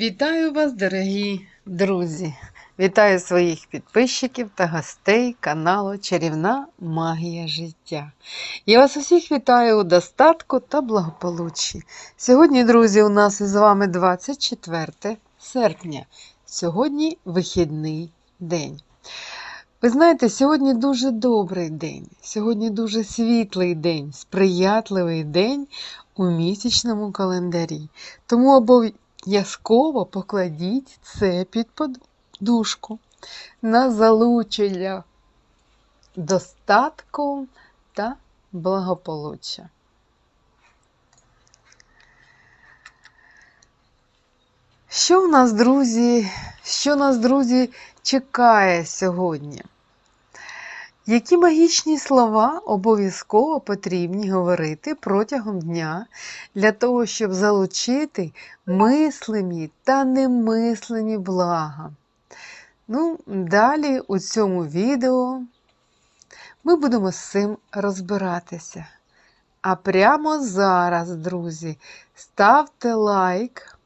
Вітаю вас, дорогі друзі! Вітаю своїх підписчиків та гостей каналу Чарівна Магія життя. Я вас усіх вітаю у достатку та благополуччі. Сьогодні, друзі, у нас із вами 24 серпня. Сьогодні вихідний день. Ви знаєте, сьогодні дуже добрий день, сьогодні дуже світлий день, сприятливий день у місячному календарі. Тому обов'язково покладіть це під подушку на залучення достатку та благополуччя. Що в нас, друзі, що нас, друзі, чекає сьогодні? Які магічні слова обов'язково потрібні говорити протягом дня для того, щоб залучити мислені та немислені блага? Ну, далі у цьому відео ми будемо з цим розбиратися. А прямо зараз, друзі, ставте лайк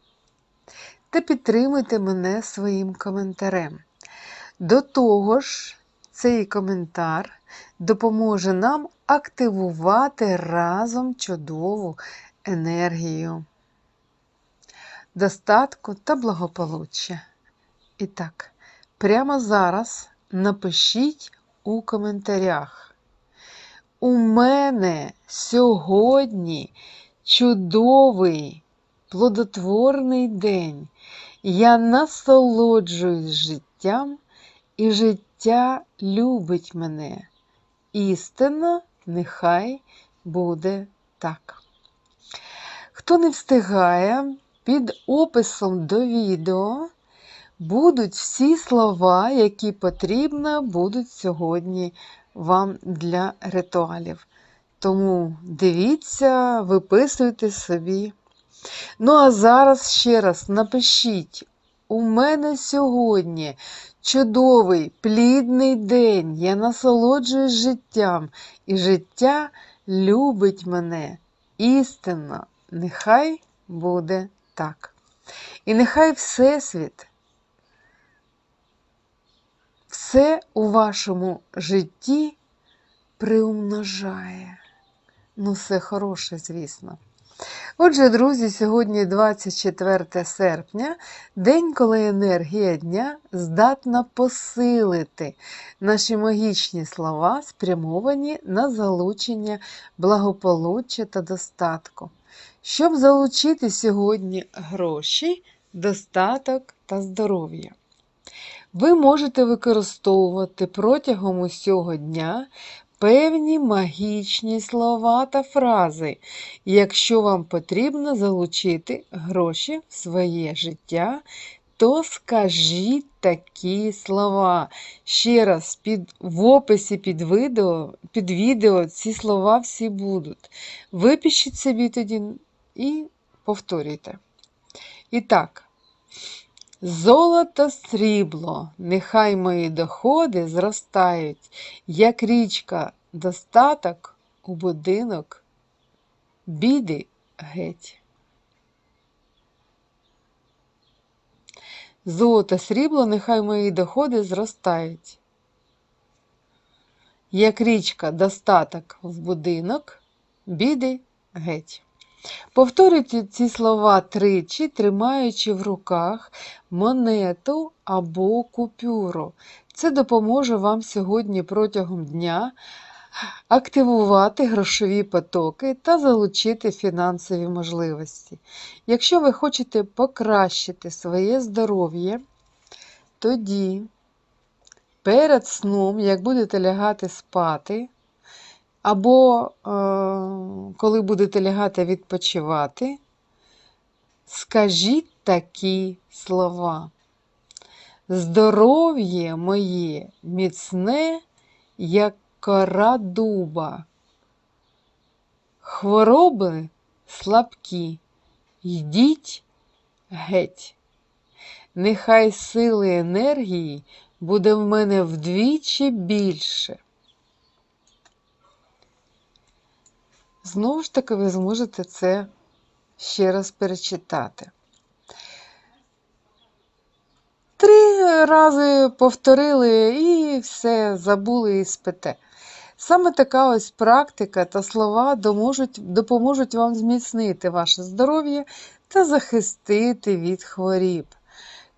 та підтримуйте мене своїм коментарем. До того ж, цей коментар допоможе нам активувати разом чудову енергію, достатку та благополуччя. І так, прямо зараз напишіть у коментарях. У мене сьогодні чудовий, плодотворний день. Я насолоджуюсь життям і життя любить мене. Істина нехай буде так. Хто не встигає, під описом до відео будуть всі слова, які потрібно будуть сьогодні вам для ритуалів. Тому дивіться, виписуйте собі. Ну, а зараз ще раз напишіть: у мене сьогодні чудовий, плідний день. Я насолоджуюсь життям, і життя любить мене. Істинно, нехай буде так. І нехай Всесвіт, все у вашому житті приумножає. Ну, все хороше, звісно. Отже, друзі, сьогодні 24 серпня, день, коли енергія дня здатна посилити наші магічні слова, спрямовані на залучення благополуччя та достатку. Щоб залучити сьогодні гроші, достаток та здоров'я. Ви можете використовувати протягом усього дня певні магічні слова та фрази, якщо вам потрібно залучити гроші в своє життя, то скажіть такі слова. Ще раз, під, в описі під відео, під відео ці слова всі будуть. Випишіть собі тоді і повторюйте. І так. Золото срібло, нехай мої доходи зростають, як річка достаток у будинок, біди геть. Золото срібло, нехай мої доходи зростають. Як річка достаток в будинок, біди геть. Повторюйте ці слова тричі, тримаючи в руках монету або купюру. Це допоможе вам сьогодні протягом дня активувати грошові потоки та залучити фінансові можливості. Якщо ви хочете покращити своє здоров'я, тоді перед сном, як будете лягати спати, або, е, коли будете лягати відпочивати, скажіть такі слова. Здоров'я моє міцне, як кора дуба. Хвороби слабкі, йдіть геть. Нехай сили енергії буде в мене вдвічі більше. Знову ж таки, ви зможете це ще раз перечитати. Три рази повторили і все, забули і спите. Саме така ось практика та слова допоможуть вам зміцнити ваше здоров'я та захистити від хворіб.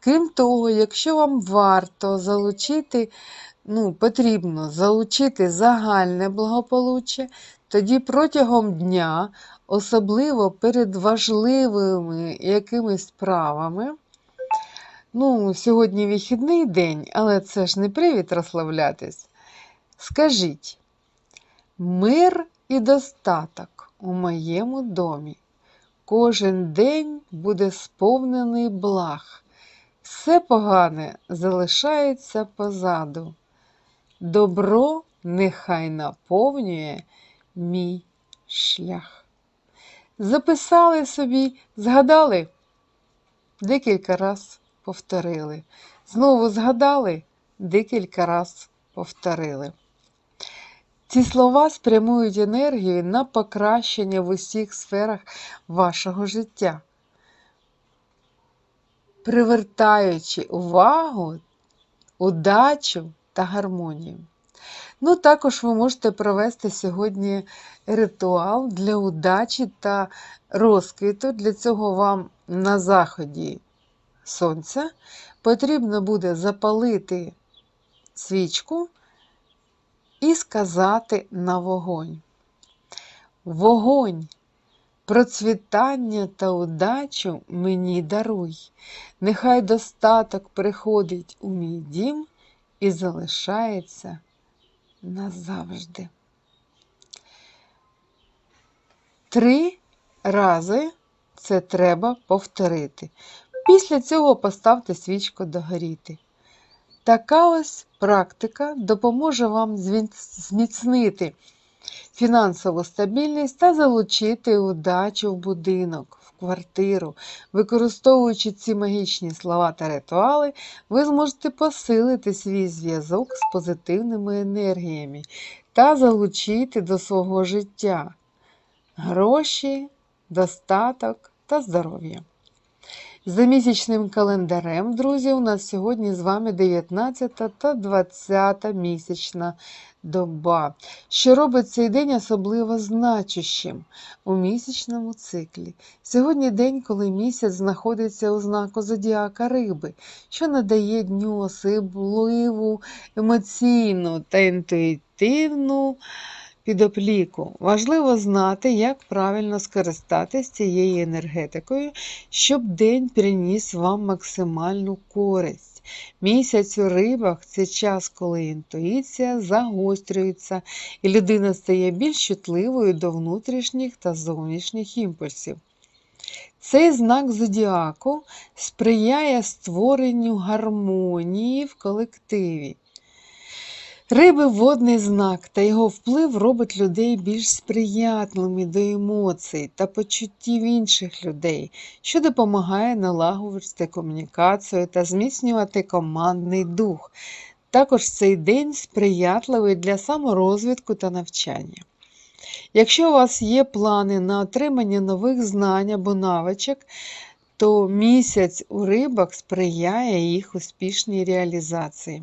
Крім того, якщо вам варто залучити, ну, потрібно залучити загальне благополуччя, тоді протягом дня, особливо перед важливими якимись справами, ну, сьогодні вихідний день, але це ж не привід розслаблятись. Скажіть, мир і достаток у моєму домі. Кожен день буде сповнений благ. Все погане залишається позаду. Добро нехай наповнює мій шлях. Записали собі, згадали, декілька раз повторили. Знову згадали, декілька раз повторили. Ці слова спрямують енергію на покращення в усіх сферах вашого життя, привертаючи увагу, удачу та гармонію. Ну, також ви можете провести сьогодні ритуал для удачі та розквіту. Для цього вам на заході сонця потрібно буде запалити свічку і сказати на вогонь. Вогонь, процвітання та удачу мені даруй. Нехай достаток приходить у мій дім і залишається назавжди. Три рази це треба повторити. Після цього поставте свічку догоріти. Така ось практика допоможе вам зміцнити фінансову стабільність та залучити удачу в будинок, квартиру. Використовуючи ці магічні слова та ритуали, ви зможете посилити свій зв'язок з позитивними енергіями та залучити до свого життя гроші, достаток та здоров'я. За місячним календарем, друзі, у нас сьогодні з вами 19 та 20 місячна доба, що робить цей день особливо значущим у місячному циклі. Сьогодні день, коли місяць знаходиться у знаку зодіака риби, що надає дню особливу емоційну та інтуїтивну підопліку. Важливо знати, як правильно скористатися цією енергетикою, щоб день приніс вам максимальну користь. Місяць у рибах це час, коли інтуїція загострюється, і людина стає більш чутливою до внутрішніх та зовнішніх імпульсів. Цей знак зодіаку сприяє створенню гармонії в колективі. Риби водний знак та його вплив робить людей більш сприятливими до емоцій та почуттів інших людей, що допомагає налагодити комунікацію та зміцнювати командний дух. Також цей день сприятливий для саморозвитку та навчання. Якщо у вас є плани на отримання нових знань або навичок, то місяць у рибах сприяє їх успішній реалізації.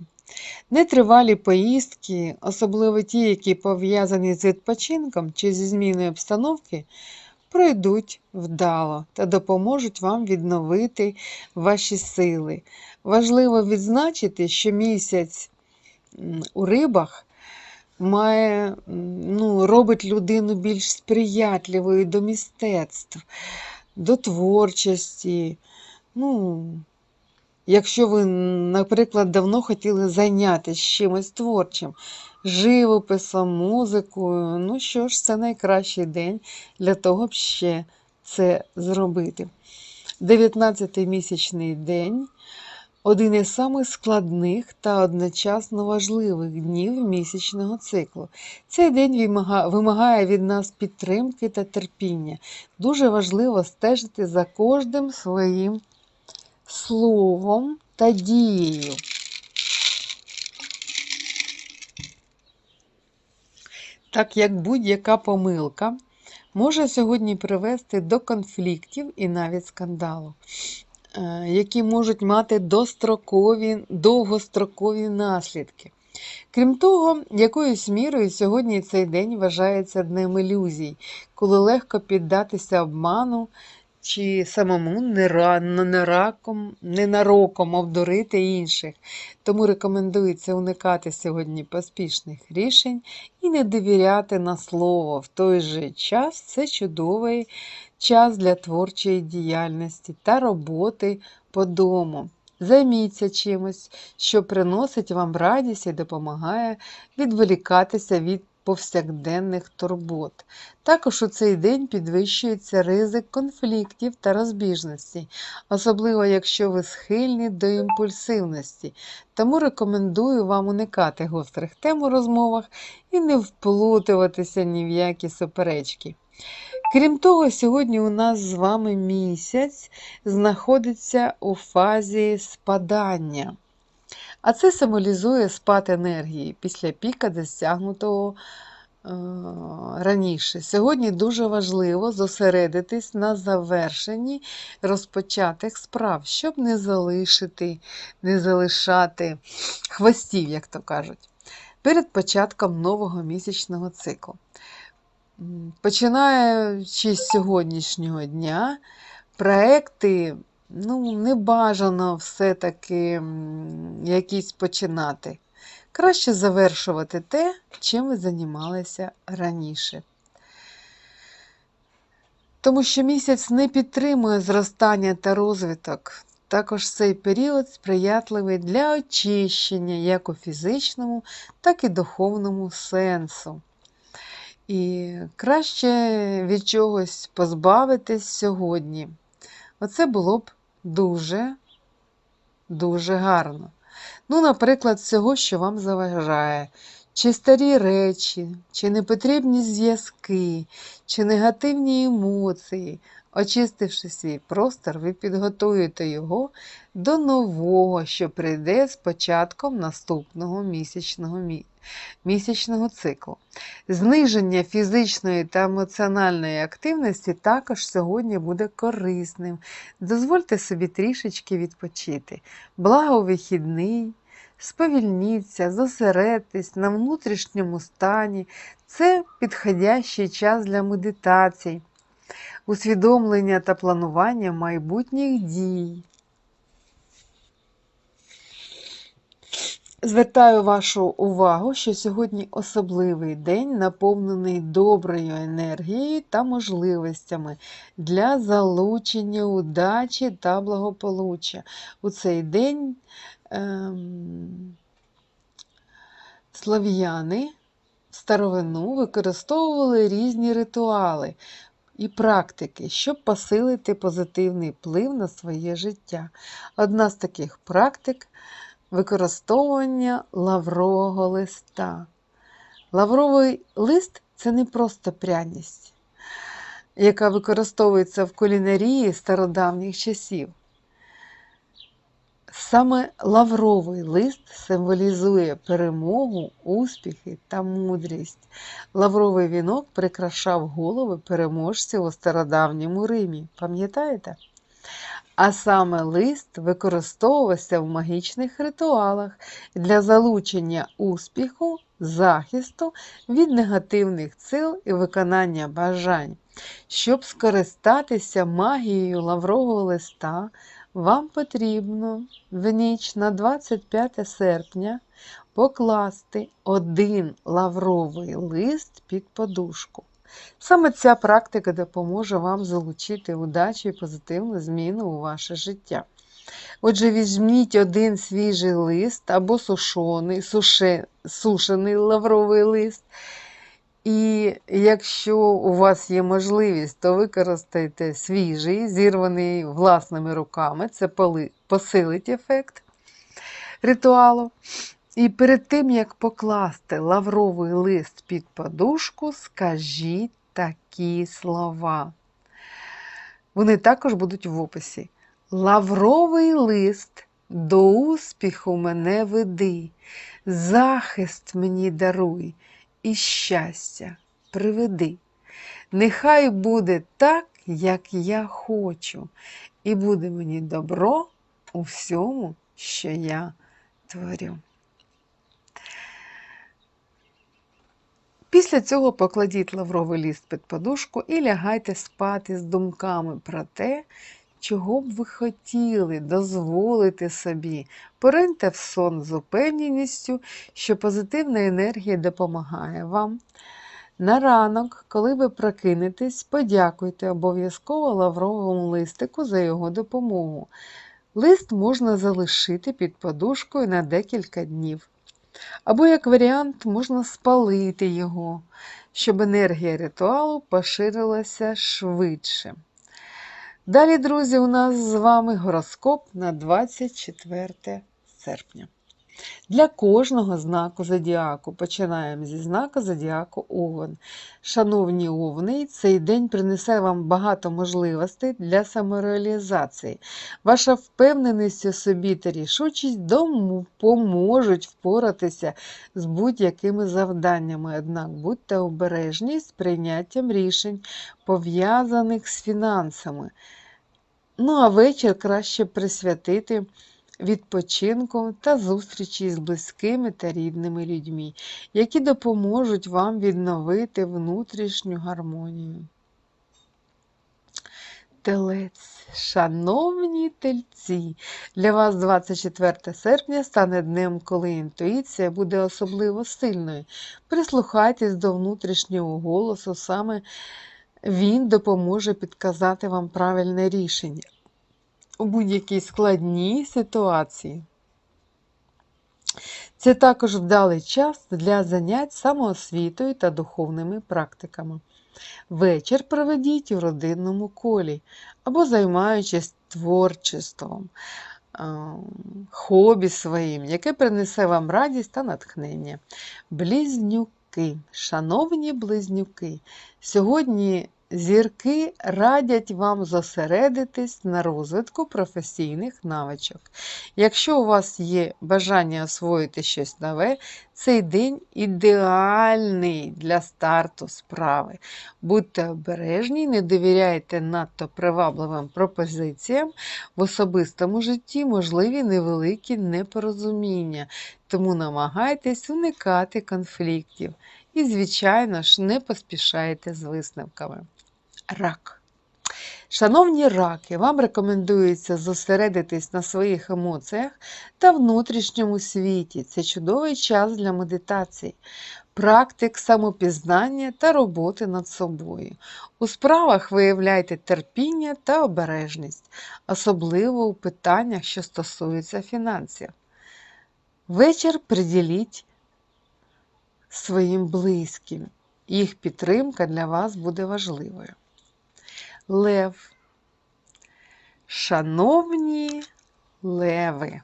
Нетривалі поїздки, особливо ті, які пов'язані з відпочинком чи зі зміною обстановки, пройдуть вдало та допоможуть вам відновити ваші сили. Важливо відзначити, що місяць у рибах має, ну, робить людину більш сприятливою до мистецтв, до творчості. ну, Якщо ви, наприклад, давно хотіли зайнятися чимось творчим, живописом, музикою, ну що ж, це найкращий день для того, щоб ще це зробити. 19-й місячний день один із самих складних та одночасно важливих днів місячного циклу. Цей день вимагає від нас підтримки та терпіння. Дуже важливо стежити за кожним своїм словом та дією. Так як будь-яка помилка може сьогодні привести до конфліктів і навіть скандалу. е, які можуть мати дострокові, довгострокові наслідки. Крім того, якоюсь мірою сьогодні цей день вважається днем ілюзій, коли легко піддатися обману чи самому нера- ненараком, ненароком обдурити інших. Тому рекомендується уникати сьогодні поспішних рішень і не довіряти на слово. В той же час це чудовий час для творчої діяльності та роботи по дому. Займіться чимось, що приносить вам радість і допомагає відволікатися від повсякденних турбот. Також у цей день підвищується ризик конфліктів та розбіжностей, особливо якщо ви схильні до імпульсивності. Тому рекомендую вам уникати гострих тем у розмовах і не вплутуватися ні в які суперечки. Крім того, сьогодні у нас з вами місяць знаходиться у фазі спадання. А це символізує спад енергії після піка, досягнутого е, раніше. Сьогодні дуже важливо зосередитись на завершенні розпочатих справ, щоб не залишити, не залишати хвостів, як то кажуть, перед початком нового місячного циклу. Починаючи з сьогоднішнього дня, проекти ну, не бажано все-таки якісь починати. Краще завершувати те, чим ви займалися раніше. Тому що місяць не підтримує зростання та розвиток. Також цей період сприятливий для очищення як у фізичному, так і духовному сенсу. І краще від чогось позбавитись сьогодні. Оце було б дуже, дуже гарно. Ну, наприклад, всього, що вам заважає, чи старі речі, чи непотрібні зв'язки, чи негативні емоції. Очистивши свій простор, ви підготуєте його до нового, що прийде з початком наступного місячного, мі... місячного циклу. Зниження фізичної та емоціональної активності також сьогодні буде корисним. Дозвольте собі трішечки відпочити. Благо вихідний, сповільніться, зосередьтесь на внутрішньому стані. Це підходящий час для медитацій, усвідомлення та планування майбутніх дій. Звертаю вашу увагу, що сьогодні особливий день, наповнений доброю енергією та можливостями для залучення удачі та благополуччя. У цей день ем, слов'яни в старовину використовували різні ритуали і практики, щоб посилити позитивний вплив на своє життя. Одна з таких практик використовування лаврового листа. Лавровий лист це не просто пряність, яка використовується в кулінарії стародавніх часів. Саме лавровий лист символізує перемогу, успіхи та мудрість. Лавровий вінок прикрашав голови переможців у стародавньому Римі. Пам'ятаєте? А саме лист використовувався в магічних ритуалах для залучення успіху, захисту від негативних сил і виконання бажань. Щоб скористатися магією лаврового листа, вам потрібно в ніч на 25 серпня покласти один лавровий лист під подушку. Саме ця практика допоможе вам залучити удачу і позитивну зміну у ваше життя. Отже, візьміть один свіжий лист або сушений, суше, сушений лавровий лист. І якщо у вас є можливість, то використайте свіжий, зірваний власними руками, це посилить ефект ритуалу. І перед тим, як покласти лавровий лист під подушку, скажіть такі слова. Вони також будуть в описі. Лавровий лист до успіху мене веди, захист мені даруй і щастя приведи. Нехай буде так, як я хочу, і буде мені добро у всьому, що я творю. Після цього покладіть лавровий ліст під подушку і лягайте спати з думками про те, чого б ви хотіли дозволити собі. Пориньте в сон з упевненістю, що позитивна енергія допомагає вам. На ранок, коли ви прокинетесь, подякуйте обов'язково лавровому листику за його допомогу. Лист можна залишити під подушкою на декілька днів. Або, як варіант, можна спалити його, щоб енергія ритуалу поширилася швидше. Далі, друзі, у нас з вами гороскоп на 24 серпня. Для кожного знаку зодіаку починаємо зі знаку зодіаку Овен. Шановні овни, цей день принесе вам багато можливостей для самореалізації. Ваша впевненість у собі та рішучість допоможуть впоратися з будь-якими завданнями, однак будьте обережні з прийняттям рішень, пов'язаних з фінансами. Ну, а вечір краще присвятити відпочинку та зустрічі з близькими та рідними людьми, які допоможуть вам відновити внутрішню гармонію. Телець, шановні тельці, для вас 24 серпня стане днем, коли інтуїція буде особливо сильною. Прислухайтесь до внутрішнього голосу, саме він допоможе підказати вам правильне рішення у будь-якій складній ситуації. Це також вдалий час для занять самоосвітою та духовними практиками. Вечір проведіть у родинному колі або займаючись творчеством, хобі своїм, яке принесе вам радість та натхнення. Близнюки, шановні близнюки, сьогодні Зірки радять вам зосередитись на розвитку професійних навичок. Якщо у вас є бажання освоїти щось нове, цей день ідеальний для старту справи. Будьте обережні, не довіряйте надто привабливим пропозиціям в особистому житті, можливі невеликі непорозуміння, тому намагайтесь уникати конфліктів. І, звичайно ж, не поспішайте з висновками. Рак. Шановні раки, вам рекомендується зосередитись на своїх емоціях та внутрішньому світі. Це чудовий час для медитації, практик самопізнання та роботи над собою. У справах виявляйте терпіння та обережність, особливо у питаннях, що стосуються фінансів. Вечір приділіть своїм близьким. Їх підтримка для вас буде важливою. Лев. Шановні леви,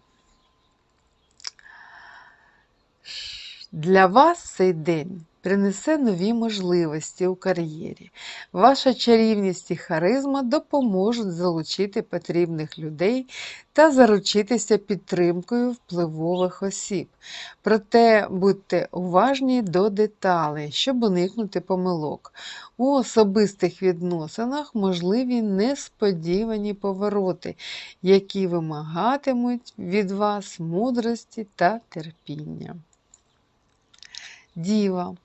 для вас цей день принесе нові можливості у кар'єрі. Ваша чарівність і харизма допоможуть залучити потрібних людей та заручитися підтримкою впливових осіб. Проте будьте уважні до деталей, щоб уникнути помилок. У особистих відносинах можливі несподівані повороти, які вимагатимуть від вас мудрості та терпіння. Діва.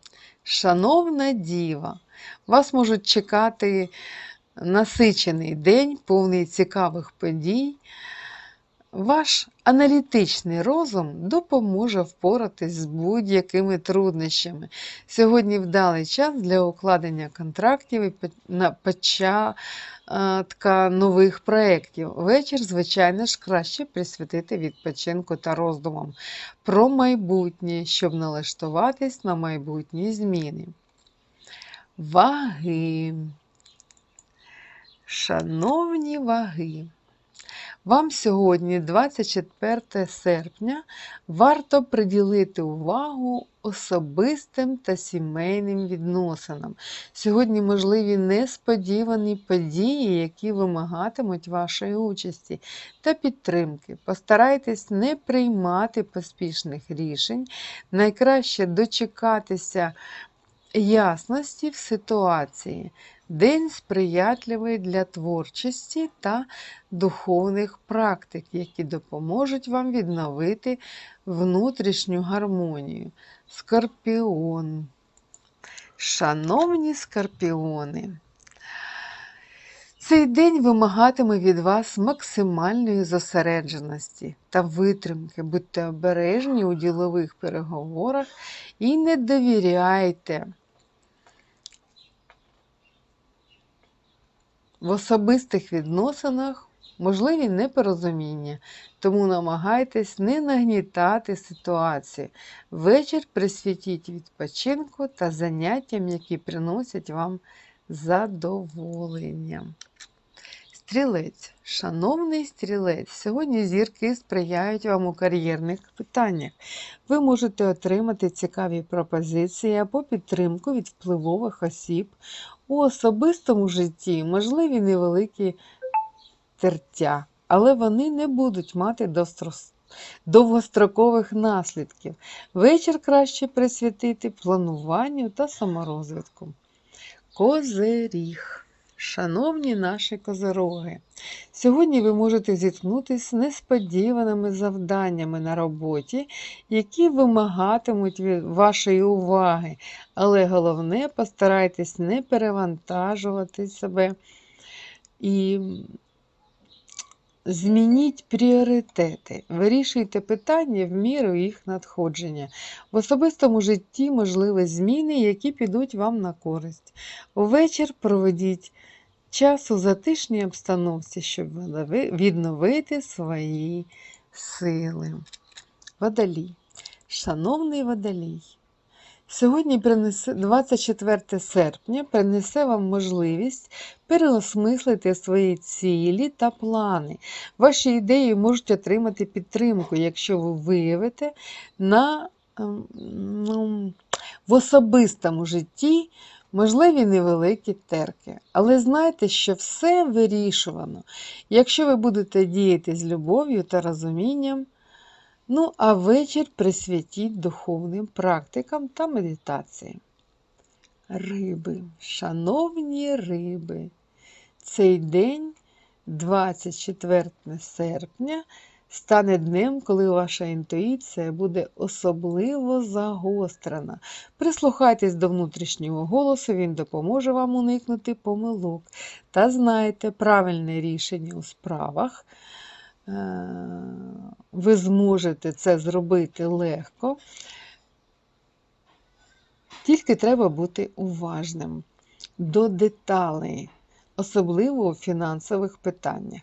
Шановна діва, вас можуть чекати насичений день, повний цікавих подій. Ваш аналітичний розум допоможе впоратись з будь-якими труднощами. Сьогодні вдалий час для укладення контрактів і початка нових проєктів. Вечір, звичайно ж, краще присвятити відпочинку та роздумам про майбутнє, щоб налаштуватись на майбутні зміни. Ваги. Шановні ваги. Вам сьогодні, 24 серпня, варто приділити увагу особистим та сімейним відносинам. Сьогодні можливі несподівані події, які вимагатимуть вашої участі та підтримки. Постарайтесь не приймати поспішних рішень, найкраще дочекатися ясності в ситуації. День сприятливий для творчості та духовних практик, які допоможуть вам відновити внутрішню гармонію. Скорпіон. Шановні скорпіони, цей день вимагатиме від вас максимальної зосередженості та витримки. Будьте обережні у ділових переговорах і не довіряйте. В особистих відносинах можливі непорозуміння, тому намагайтесь не нагнітати ситуацію. Вечір присвятіть відпочинку та заняттям, які приносять вам задоволення. Стрілець, шановний стрілець, сьогодні зірки сприяють вам у кар'єрних питаннях. Ви можете отримати цікаві пропозиції або підтримку від впливових осіб. У особистому житті можливі невеликі тертя, але вони не будуть мати довгострокових наслідків. Вечір краще присвятити плануванню та саморозвитку. Козиріг. Шановні наші козироги, сьогодні ви можете зіткнутися з несподіваними завданнями на роботі, які вимагатимуть вашої уваги, але головне постарайтесь не перевантажувати себе і змініть пріоритети, вирішуйте питання в міру їх надходження. В особистому житті можливі зміни, які підуть вам на користь. Увечір проведіть час у затишній обстановці, щоб відновити свої сили. Водолій. Шановний водолій. Сьогодні принесе 24 серпня принесе вам можливість переосмислити свої цілі та плани. Ваші ідеї можуть отримати підтримку, якщо ви виявите на, ем, ну, в особистому житті можливі невеликі терки. Але знайте, що все вирішувано, якщо ви будете діяти з любов'ю та розумінням. Ну, а вечір присвятіть духовним практикам та медитації. Риби, шановні риби, цей день, 24 серпня, стане днем, коли ваша інтуїція буде особливо загострена. Прислухайтесь до внутрішнього голосу, він допоможе вам уникнути помилок. Та знайте правильне рішення у справах. Е, ви зможете це зробити легко. Тільки треба бути уважним до деталей, особливо у фінансових питаннях.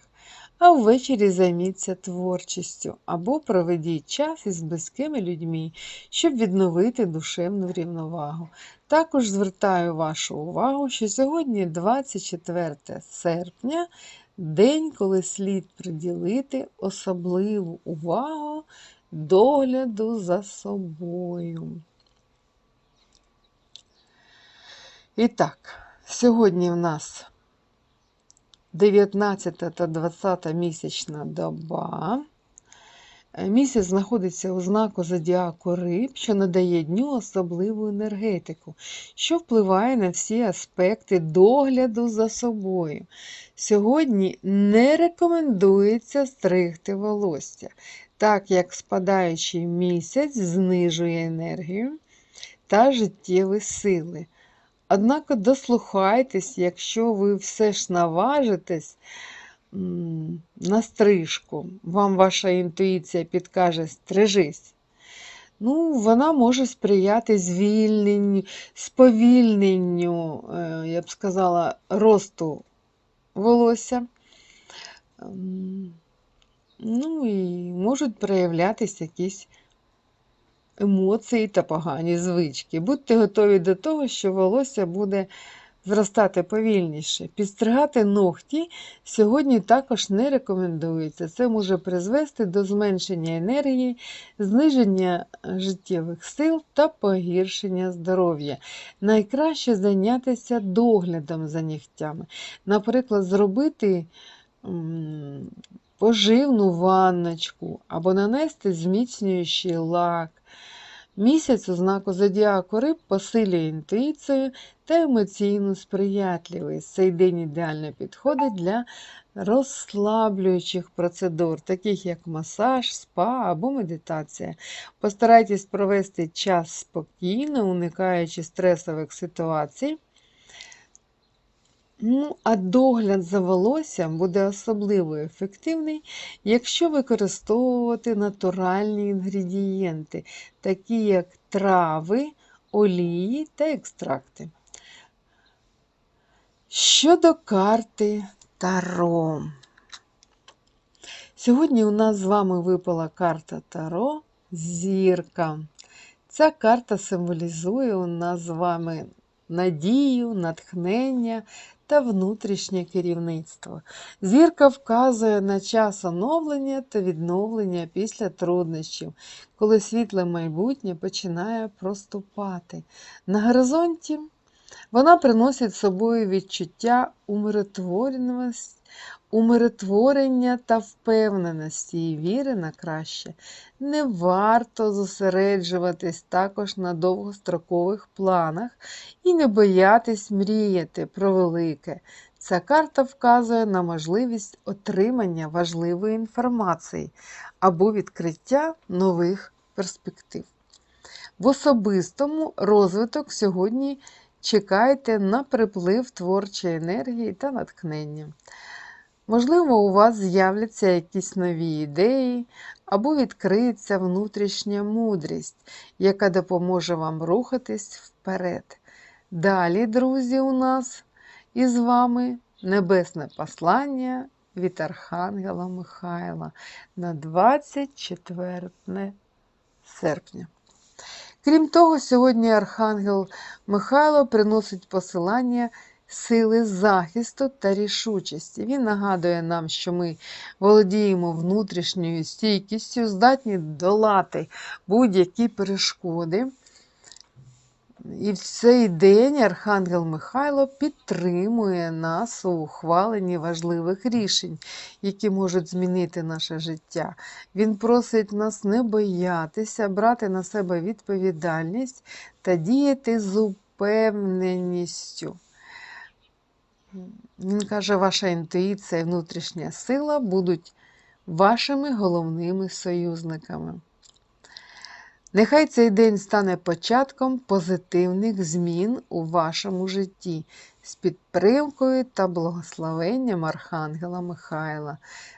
А ввечері займіться творчістю або проведіть час із близькими людьми, щоб відновити душевну рівновагу. Також звертаю вашу увагу, що сьогодні 24 серпня день, коли слід приділити особливу увагу догляду за собою. І так, сьогодні в нас 19 та 20 місячна доба. Е, Місяць знаходиться у знаку зодіаку риб, що надає дню особливу енергетику, що впливає на всі аспекти догляду за собою. Сьогодні не рекомендується стригти волосся, так як спадаючий місяць знижує енергію та життєві сили. Однак дослухайтесь, якщо ви все ж наважитесь на стрижку, вам ваша інтуїція підкаже стрижись. Ну, вона може сприяти звільненню, сповільненню, е, я б сказала, росту волосся. Ем, Ну і можуть проявлятися якісь емоції та погані звички. Будьте готові до того, що волосся буде зростати повільніше. Підстригати ногті сьогодні також не рекомендується. Це може призвести до зменшення енергії, зниження життєвих сил та погіршення здоров'я. Найкраще зайнятися доглядом за нігтями. Наприклад, зробити поживну ванночку або нанести зміцнюючий лак. Місяць у знаку зодіаку риб посилює інтуїцію та емоційну сприятливість. Цей день ідеально підходить для розслаблюючих процедур, таких як масаж, спа або медитація. Постарайтесь провести час спокійно, уникаючи стресових ситуацій. Ну, а догляд за волоссям буде особливо ефективний, якщо використовувати натуральні інгредієнти, такі як трави, олії та екстракти. Щодо карти Таро. Сьогодні у нас з вами випала карта Таро Зірка. Ця карта символізує у нас з вами надію, натхнення та внутрішнє керівництво. Зірка вказує на час оновлення та відновлення після труднощів, коли світле майбутнє починає проступати. На горизонті вона приносить з собою відчуття умиротвореності, умиротворення та впевненості і віри на краще. Не варто зосереджуватись також на довгострокових планах і не боятись мріяти про велике. Ця карта вказує на можливість отримання важливої інформації або відкриття нових перспектив. В особистому розвиток сьогодні чекайте на приплив творчої енергії та натхнення. Можливо, у вас з'являться якісь нові ідеї, або відкриється внутрішня мудрість, яка допоможе вам рухатись вперед. Далі, друзі, у нас із вами небесне послання від Архангела Михайла на 24 серпня. Крім того, сьогодні Архангел Михайло приносить посилання сили захисту та рішучості. Він нагадує нам, що ми володіємо внутрішньою стійкістю, здатні долати будь-які перешкоди. І в цей день Архангел Михайло підтримує нас у ухваленні важливих рішень, які можуть змінити наше життя. Він просить нас не боятися, брати на себе відповідальність та діяти з упевненістю. Він каже, ваша інтуїція і внутрішня сила будуть вашими головними союзниками. Нехай цей день стане початком позитивних змін у вашому житті з підтримкою та благословенням Архангела Михайла.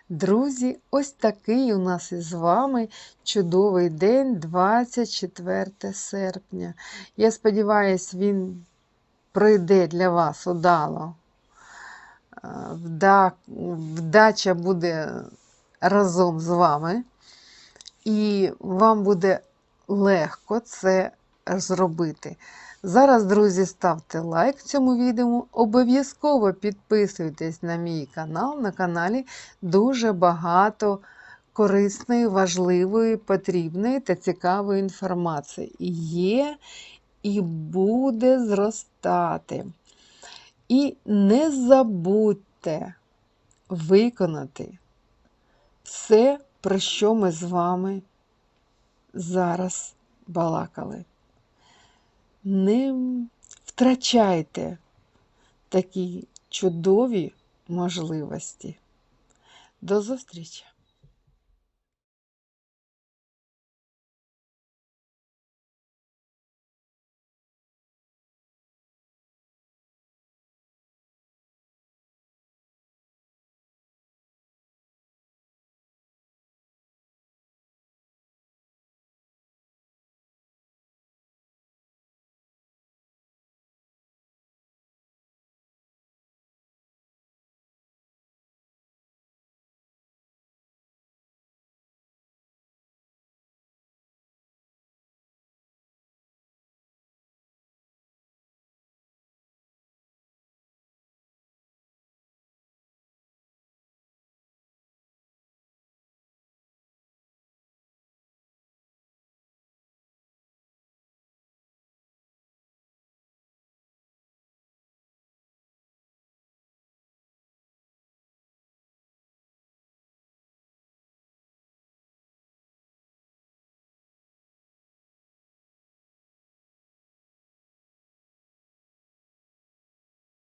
Друзі, ось такий у нас із вами чудовий день, 24 серпня. Я сподіваюся, він пройде для вас удало. Вда- Вдача буде разом з вами, і вам буде легко це зробити. Зараз, друзі, ставте лайк цьому відео. Обов'язково підписуйтесь на мій канал. На каналі дуже багато корисної, важливої, потрібної та цікавої інформації. Є і буде зростати. І не забудьте виконати все, про що ми з вами зараз балакали. Не втрачайте такі чудові можливості. До зустрічі!